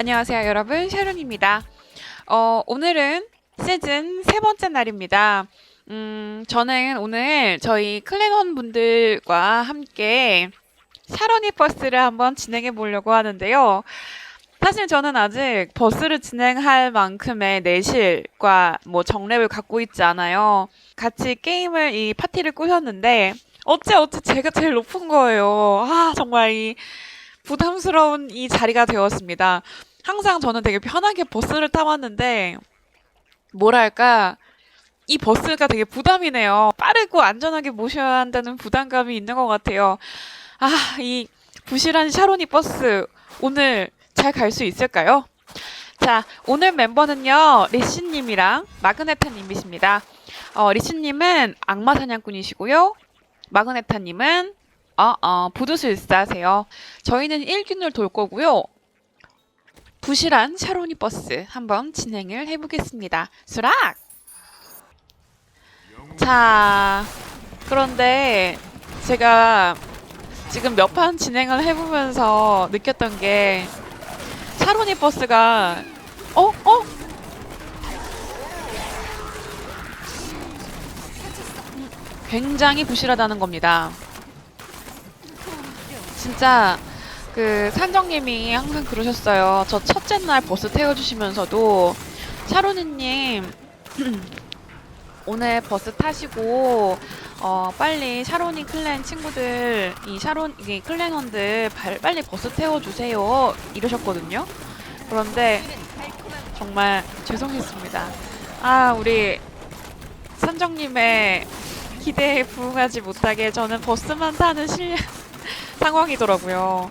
안녕하세요, 여러분. 샤론입니다. 어, 오늘은 시즌 세 번째 날입니다. 음, 저는 오늘 저희 클랜원 분들과 함께 샤론이 버스를 한번 진행해 보려고 하는데요. 사실 저는 아직 버스를 진행할 만큼의 내실과 뭐 정랩을 갖고 있지 않아요. 같이 게임을 이 파티를 꾸셨는데 어째 어째 제가 제일 높은 거예요. 아, 정말 이 부담스러운 이 자리가 되었습니다. 항상 저는 되게 편하게 버스를 타왔는데, 뭐랄까, 이 버스가 되게 부담이네요. 빠르고 안전하게 모셔야 한다는 부담감이 있는 것 같아요. 아, 이 부실한 샤로니 버스, 오늘 잘 갈 수 있을까요? 자, 오늘 멤버는요, 리씨님이랑 마그네타님이십니다. 어, 리씨님은 악마 사냥꾼이시고요. 마그네타님은 어, 어, 부두술사세요. 저희는 1균을 돌 거고요. 부실한 샤로니 버스 한번 진행을 해보겠습니다. 수락! 자, 그런데 제가 지금 몇 판 진행을 해보면서 느꼈던 게 샤로니 버스가 어? 어? 굉장히 부실하다는 겁니다. 진짜 그 산정님이 항상 그러셨어요. 저 첫째 날 버스 태워주시면서도 샤로니님 오늘 버스 타시고 어 빨리 샤로니 클랜 친구들 이 샤론 이 클랜원들 발- 빨리 버스 태워주세요 이러셨거든요. 그런데 정말 죄송했습니다. 아 우리 산정님의 기대에 부응하지 못하게 저는 버스만 타는 실력 상황이더라고요.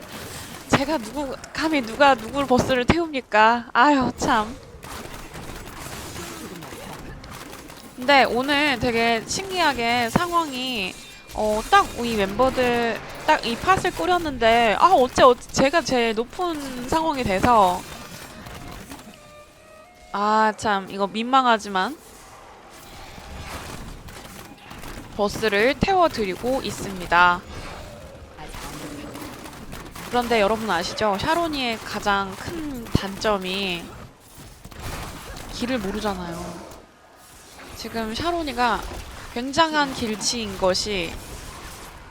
제가 누구 감히 누가 누굴 버스를 태웁니까? 아유 참. 근데 오늘 되게 신기하게 상황이 어 딱 이 멤버들 딱 이 팟을 꾸렸는데 아 어째 어째 제가 제일 높은 상황이 돼서 아 참 이거 민망하지만 버스를 태워드리고 있습니다. 그런데 여러분 아시죠? 샤로니의 가장 큰 단점이 길을 모르잖아요. 지금 샤로니가 굉장한 길치인 것이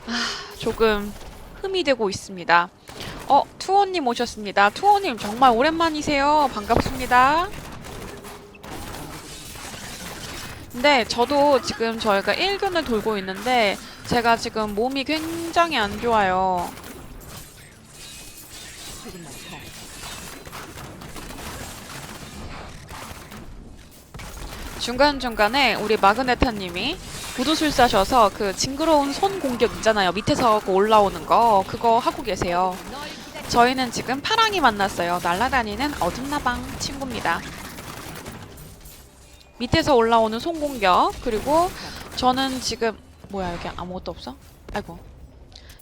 아, 조금 흠이 되고 있습니다. 어, 투호님 오셨습니다. 투호님 정말 오랜만이세요. 반갑습니다. 근데 저도 지금 저희가 1균을 돌고 있는데 제가 지금 몸이 굉장히 안 좋아요. 중간중간에 우리 마그네타님이 부두술사셔서 그 징그러운 손 공격 있잖아요. 밑에서 그 올라오는 거 그거 하고 계세요. 저희는 지금 파랑이 만났어요. 날아다니는 어둠나방 친구입니다. 밑에서 올라오는 손 공격 그리고 저는 지금 뭐야 여기 아무것도 없어? 아이고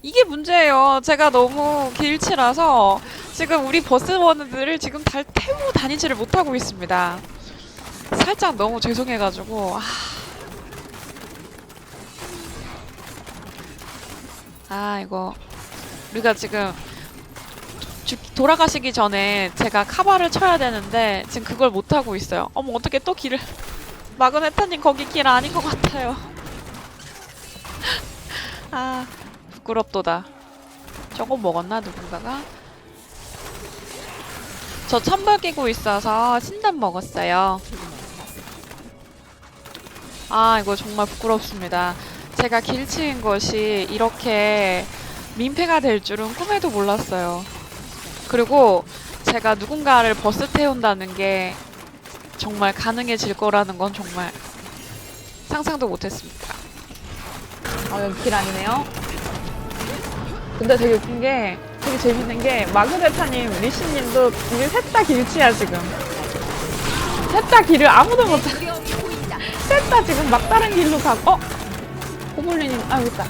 이게 문제예요. 제가 너무 길치라서 지금 우리 버스원들을 지금 잘 태우고 다니지를 못하고 있습니다. 살짝 너무 죄송해가지고 아, 아 이거 우리가 지금 주- 돌아가시기 전에 제가 카바를 쳐야 되는데 지금 그걸 못 하고 있어요. 어머 어떻게 또 길을 마그네타님 거기 길 아닌 것 같아요. 아 부끄럽도다. 저거 먹었나 누군가가? 저 천벌 끼고 있어서 신단 먹었어요. 아, 이거 정말 부끄럽습니다. 제가 길치인 것이 이렇게 민폐가 될 줄은 꿈에도 몰랐어요. 그리고 제가 누군가를 버스 태운다는 게 정말 가능해질 거라는 건 정말 상상도 못했습니다. 아, 여기 길 아니네요. 근데 되게 웃긴 게, 되게 재밌는 게, 마그네타님, 리시님도 이게 셋다 길치야, 지금. 셋 다 길을 아무도 못 타. 셋 다 지금 막다른 길로 가고, 어? 고블린이, 아, 여기 있다.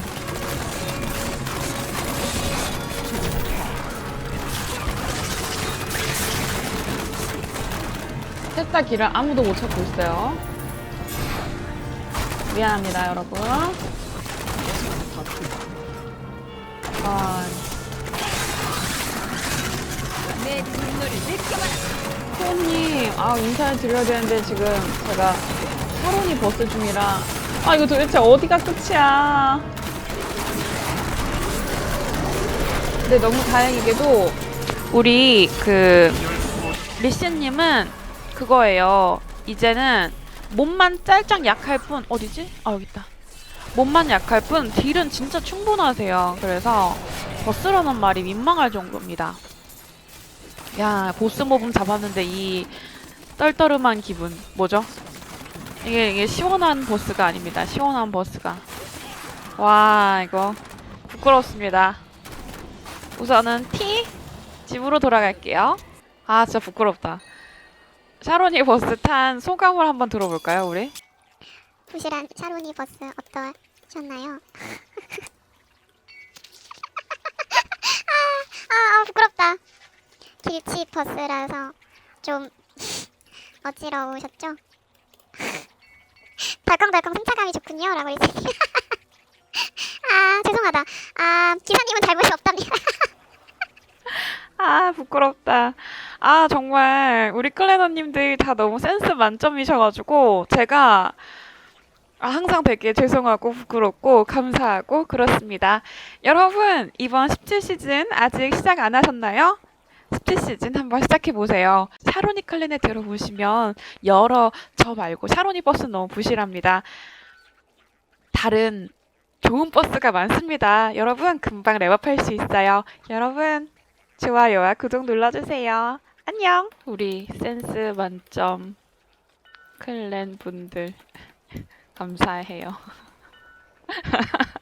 셋 다 길을 아무도 못 찾고 있어요. 미안합니다, 여러분. 아, 내 분노를 느껴봐라. 소님, 아 인사를 드려야 되는데 지금 제가 사론이 버스 중이라 아 이거 도대체 어디가 끝이야? 근데 너무 다행이게도 우리 그 리씨님은 그거예요. 이제는 몸만 짤짝 약할 뿐 어디지? 아 여기 있다. 몸만 약할 뿐 딜은 진짜 충분하세요. 그래서 버스라는 말이 민망할 정도입니다. 야 보스 모범 잡았는데 이 떨떠름한 기분 뭐죠? 이게 이게 시원한 보스가 아닙니다. 시원한 보스가 와 이거 부끄럽습니다. 우선은 T 집으로 돌아갈게요. 아 진짜 부끄럽다. 샤론이 버스 탄 소감을 한번 들어볼까요 우리? 부실한 샤로니 버스 어떠셨나요? 아, 아, 아, 부끄럽다. 길치 버스라서 좀 어지러우셨죠? 덜컹덜컹 승차감이 좋군요. 라고 리스님. 아, 죄송하다. 아, 기사님은 잘못이 없답니다. 아 부끄럽다. 아 정말 우리 클래너님들 다 너무 센스 만점이셔가지고 제가 아, 항상 되게 죄송하고 부끄럽고 감사하고 그렇습니다. 여러분 이번 17시즌 아직 시작 안 하셨나요? 17시즌 한번 시작해 보세요. 샤로니 클랜에 들어보시면 여러 저 말고 샤로니 버스 너무 부실합니다. 다른 좋은 버스가 많습니다. 여러분 금방 랩업할 수 있어요. 여러분 좋아요와 구독 눌러주세요. 안녕. 우리 센스 만점 클랜 분들 감사해요.